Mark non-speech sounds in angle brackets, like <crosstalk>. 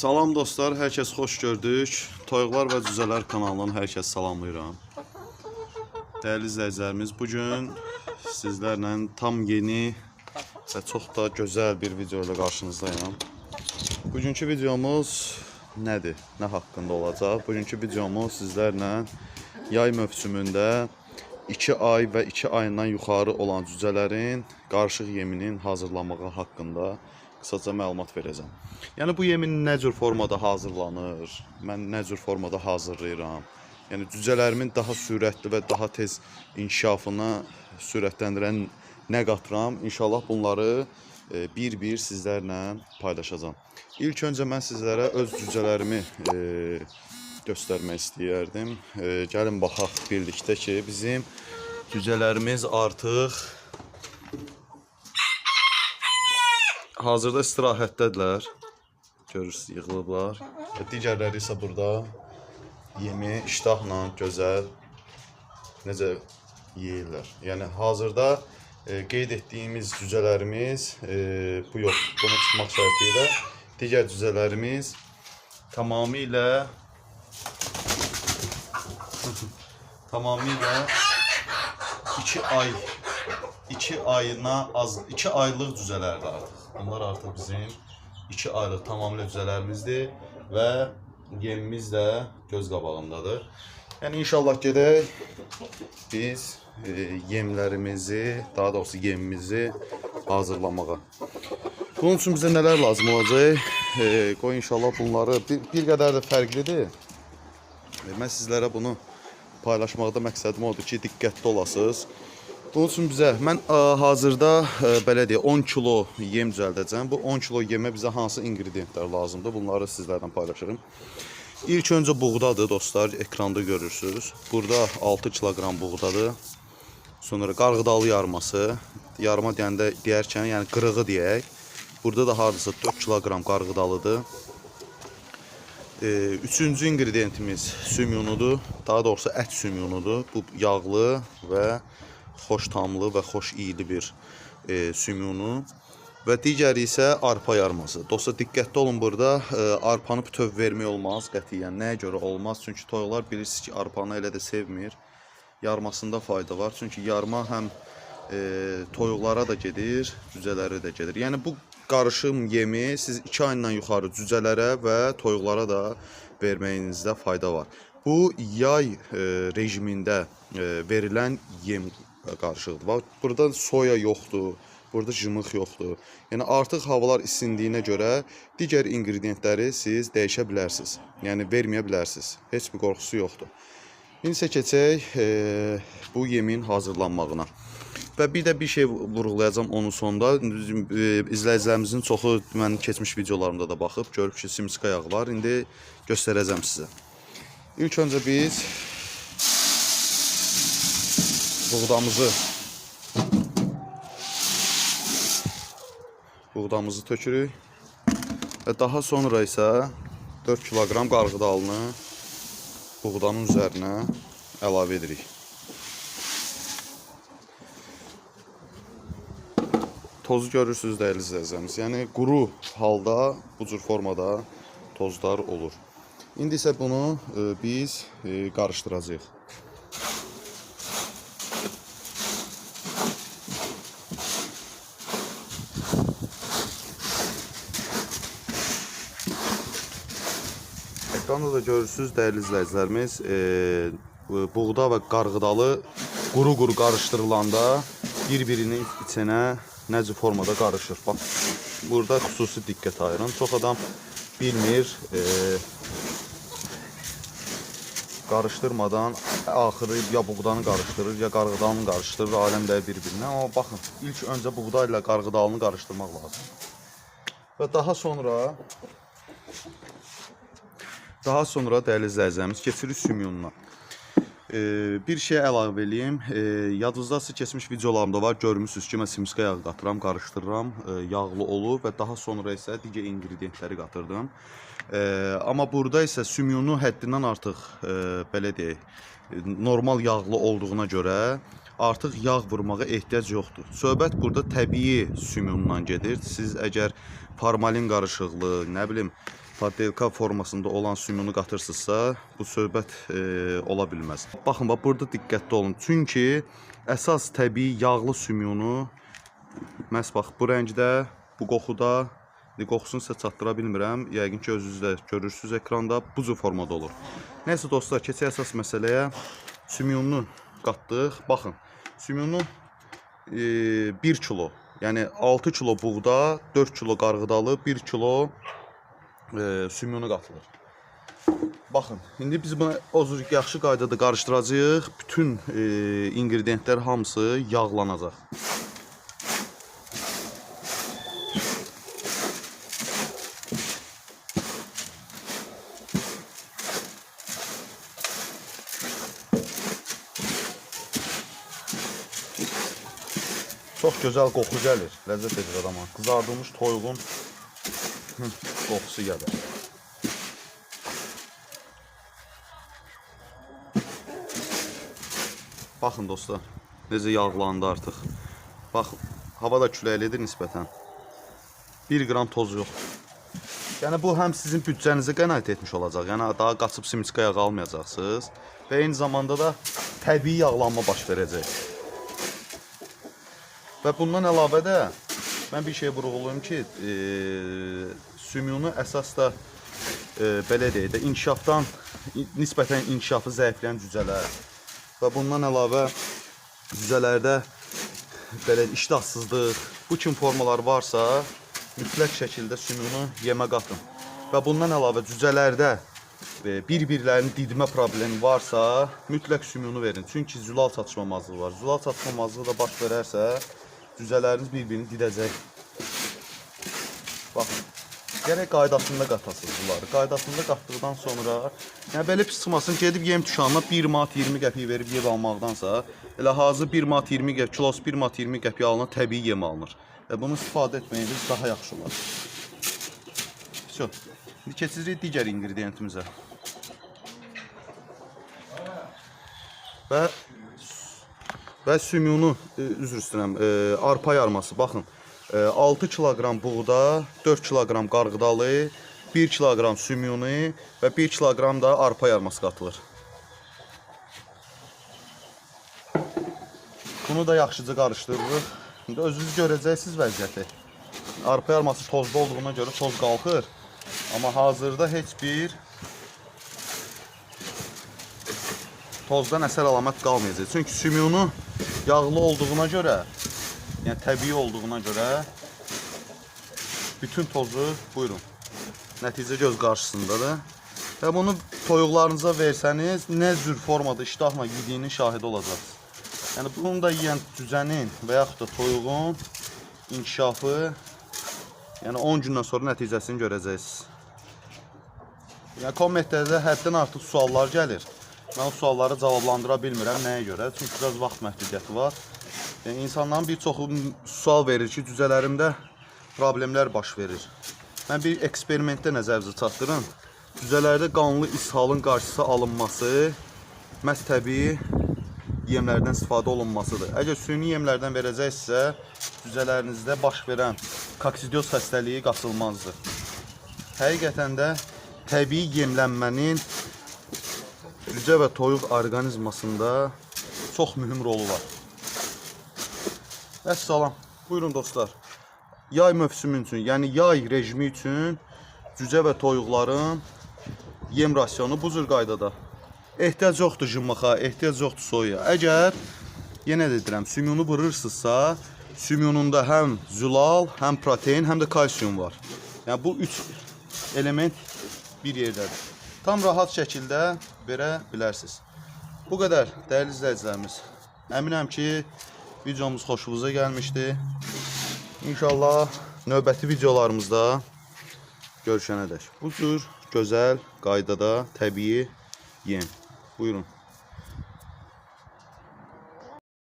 Salam dostlar, hər kəs xoş gördük. Toyuqlar və Cüzələr kanalından hər kəs salamlayıram. Dəyərli izləyicilərimiz, bu gün sizlərlə tam yeni və çox da gözəl bir video ilə qarşınızdayım. Bugünkü videomuz nədir? Nə haqqında olacaq? Bugünkü videomuz sizlərlə yay mövsümündə 2 ay və 2 ayından yuxarı olan cücələrin qarışıq yeminin hazırlamağı haqqında qısaca məlumat verəcəm. Yəni bu yemin nə cür formada hazırlanır? Mən nə cür formada hazırlayıram? Yəni cücələrimin daha sürətli və daha tez inkişafını sürətləndirən nə qatıram? İnşallah bunları e, bir-bir sizlərlə paylaşacağam. İlk öncə mən sizlərə öz cücələrimi e, göstərmək istəyərdim. E, gəlin baxaq birlikdə ki, bizim cücələrimiz artıq hazırda istirahətdədirlər. Görürsüz, yığılıblar. Və digərləri isə burada yemi iştahla gözəl necə yeyirlər. Yəni hazırda e, qeyd etdiyimiz cücələrimiz e, bu yox, bunu çıxmaq şərti ilə digər cücələrimiz tamamilə <laughs> tamamilə 2 ay 2 ayına az 2 aylıq cüzələrdir artıq. Bunlar artıq bizim 2 aylıq tamamilə cüzələrimizdir və yemimiz də göz qabağındadır. Yəni inşallah gedək biz e, yemlərimizi, daha doğrusu yemimizi hazırlamağa. Bunun üçün bizə nələr lazım olacaq? E, qoy inşallah bunları bir, bir qədər də fərqlidir. E, Mən sizlərə bunu paylaşmaqda məqsədim odur ki, diqqətli olasınız. Bunun üçün bizə mən hazırda ə, belə deyək 10 kilo yem düzəldəcəm. Bu 10 kilo yemə bizə hansı inqridiyentlər lazımdır? Bunları sizlərlə paylaşırım. İlk öncə buğdadır dostlar, ekranda görürsüz. Burada 6 kiloqram buğdadır. Sonra qarğıdalı yarması. Yarma deyəndə deyərkən, yəni qırığı deyək. Burada da hardasa 4 kiloqram qarğıdalıdır. Ee, üçüncü ingrediyentimiz sümyunudur. Daha doğrusu ət sümyunudur. Bu yağlı və xoş tamlı və xoş iyili bir e, sümyunu. Və digəri isə arpa yarması. Dostlar diqqətli olun burada. E, arpanı bütöv vermək olmaz qətiyyən. Nəyə görə olmaz? Çünki toyuqlar bilirsiniz ki, arpanı elə də sevmir. Yarmasında fayda var. Çünki yarma həm e, toyuqlara da gedir, cücələrə də gedir. Yəni bu qarışım yemi siz 2 ayından yuxarı cücələrə və toyuqlara da verməyinizdə fayda var. Bu yay e, rejimində e, verilən yem qarışıqdır. Bax burada soya yoxdur, burada jımıq yoxdur. Yəni artıq havalar isindiyinə görə digər ingrediyentləri siz dəyişə bilərsiniz. Yəni verməyə bilərsiniz. Heç bir qorxusu yoxdur. İndi isə keçək e, bu yemin hazırlanmağına. Və bir də bir şey vurğulayacağam onun sonunda. E, izləyicilərimizin çoxu mənim keçmiş videolarımda da baxıb görüb ki, simska yağı var. İndi göstərəcəm sizə. İlk öncə biz buğdamızı buğdamızı tökürük və daha sonra isə 4 kiloqram qarğıdalını buğdanın üzərinə əlavə edirik. Tozu görürsüz dəyərli izləyicilərimiz. Yəni quru halda bu cür formada tozlar olur. İndi isə bunu e, biz e, qarışdıracağıq. Ekranda da görürsüz dəyərli izləyicilərimiz, e, bu- buğda və qarğıdalı quru-quru qarışdırılanda bir-birinin içinə necə formada qarışır. Bax, burada xüsusi diqqət ayırın. Çox adam bilmir, e, qarışdırmadan axırı ya buğdanı qarışdırır, ya qarğıdalını qarışdırır, aləm də bir-birinə. Amma baxın, ilk öncə buğda ilə qarğıdalını qarışdırmaq lazım. Və daha sonra daha sonra dəyərli izləyicilərimiz keçirik sümyununa. Ee, bir şey əlavə eləyim. Ee, yadınızdasa keçmiş videolarımda var. Görmüsünüz ki, mən simska yağı qatıram, qarışdırıram, e, yağlı olur və daha sonra isə digər ingrediyentləri qatırdım. Ee, amma burada isə sümyunu həddindən artıq e, belə deyək, e, normal yağlı olduğuna görə artıq yağ vurmağa ehtiyac yoxdur. Söhbət burada təbii sümyundan gedir. Siz əgər formalin qarışıqlı, nə bilim, padelka formasında olan sümüyünü qatırsınızsa, bu söhbət e, ola bilməz. Baxın, bax burada diqqətli olun. Çünki əsas təbii yağlı sümüyünü məhz bax bu rəngdə, bu qoxuda, indi qoxusunu sizə çatdıra bilmirəm. Yəqin ki özünüz də görürsüz ekranda bu cür formada olur. Nəysə dostlar, keçək əsas məsələyə. Sümüyünü qatdıq. Baxın, sümüyünü e, 1 kilo, yəni 6 kilo buğda, 4 kilo qarğıdalı, 1 kilo e, sümüyünü qatılır. Baxın, indi biz bunu o cür yaxşı qaydada qarışdıracağıq. Bütün e, inqrediyentlər hamısı yağlanacaq. Çox gözəl qoxu gəlir, ləzzət edir adama. Qızardılmış toyuğun hı, qoxusu gəlir. Baxın dostlar, necə yağlandı artıq. Bax, hava da küləklidir nisbətən. 1 qram toz yox. Yəni bu həm sizin büdcənizə qənaət etmiş olacaq. Yəni daha qaçıb simçka yağı almayacaqsınız və eyni zamanda da təbii yağlanma baş verəcək. Və bundan əlavə də mən bir şey vurğulayım ki, e, sümyunu əsas da e, belə deyək də inkişafdan nisbətən inkişafı zəifləyən cücələr və bundan əlavə cücələrdə belə iştahsızlıq, bu kimi formalar varsa, mütləq şəkildə sümüyünü yemə qatın. Və bundan əlavə cücələrdə e, bir-birlərinin didmə problemi varsa, mütləq sümüyünü verin. Çünki zülal çatışmamazlığı var. Zülal çatışmamazlığı da baş verərsə, cücələriniz bir-birini didəcək. Gərək qaydasında qatasınız bunları. Qaydasında qatdıqdan sonra, yəni belə pis çıxmasın, gedib yem dükanına 1 manat 20 qəpik verib yem almaqdansa, elə hazır 1 manat 20 qəpik, kilosu 1 manat 20 qəpik alınan təbii yem alınır. Və bunu istifadə etməyiniz daha yaxşı olar. Vso. İndi keçirik digər ingrediyentimizə. Və və sümüyünü e, üzr istəyirəm, e, arpa yarması. Baxın, e, 6 kiloqram buğda, 4 kiloqram qarğıdalı, 1 kiloqram sümüyünü və 1 kiloqram da arpa yarması qatılır. Bunu da yaxşıca qarışdırırıq. İndi özünüz görəcəksiniz vəziyyəti. Arpa yarması tozlu olduğuna görə toz qalxır. Amma hazırda heç bir tozdan əsər əlamət qalmayacaq. Çünki sümüyünü yağlı olduğuna görə, yəni təbii olduğuna görə bütün tozu buyurun. Nəticə göz qarşısındadır. Və bunu toyuqlarınıza versəniz, nə cür formada iştahla yediyinin şahidi olacaqsınız. Yəni bunu da yeyən cücənin və yaxud da toyuğun inkişafı yəni 10 gündən sonra nəticəsini görəcəksiniz. Yəni kommentlərdə həddən artıq suallar gəlir. Mən o sualları cavablandıra bilmirəm. Nəyə görə? Çünki biraz vaxt məhdudiyyəti var. Yəni insanların bir çoxu sual verir ki, cüzələrimdə problemlər baş verir. Mən bir eksperimentdə nəzərinizə çatdırım. Cüzələrdə qanlı ishalın qarşısı alınması məhz təbii yemlərdən istifadə olunmasıdır. Əgər süni yemlərdən verəcəksə, cüzələrinizdə baş verən koksidioz xəstəliyi qaçılmazdır. Həqiqətən də təbii yemlənmənin cücə və toyuq orqanizmasında çox mühüm rolu var. Vəssalam. Buyurun dostlar. Yay mövsümü üçün, yəni yay rejimi üçün cücə və toyuqların yem rasionu bu cür qaydada. Ehtiyac yoxdur jımmaxa, ehtiyac yoxdur soya. Əgər yenə də deyirəm, sümyunu vurırsınızsa, sümyununda həm zülal, həm protein, həm də kalsium var. Yəni bu üç element bir yerdədir. Tam rahat şəkildə verə bilərsiniz. Bu qədər dəyərli izləyicilərimiz. Əminəm ki, videomuz xoşunuza gəlmişdi. İnşallah növbəti videolarımızda görüşənədək. Bu cür gözəl qaydada təbii yem. Buyurun.